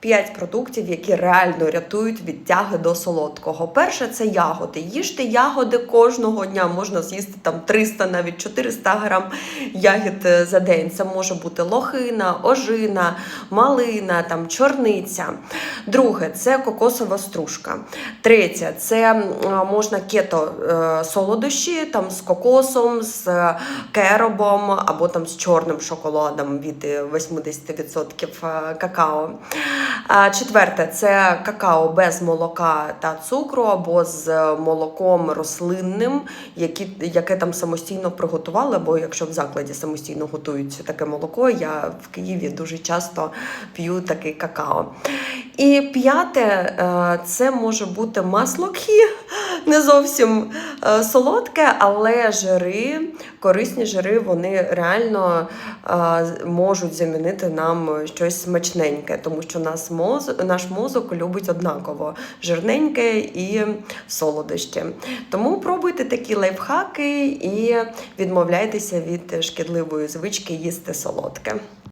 5 продуктів, які реально рятують від тяги до солодкого. Перше це ягоди. Їжте ягоди кожного дня. Можна з'їсти там 300, навіть 400 грам ягід е, за день. Це може бути лохина, ожина, малина, там чорниця. Друге це кокосова стружка. Третє це можна кето е, солодощі там з кокосом, з е, керобом або там з чорним шоколадом від е, 80% е, какао. Четверте це какао без молока та цукру або з молоком рослинним, які, яке там самостійно приготували, або якщо в закладі самостійно готують таке молоко, я в Києві дуже часто п'ю такий какао. І п'яте е, це може бути масло кхі, не зовсім е, солодке, але жири, корисні жири, вони реально е, можуть замінити нам щось смачненьке, тому що нас моз, наш мозок любить однаково жирненьке і солодощі. Тому пробуйте такі лайфхаки і відмовляйтеся від шкідливої звички їсти солодке.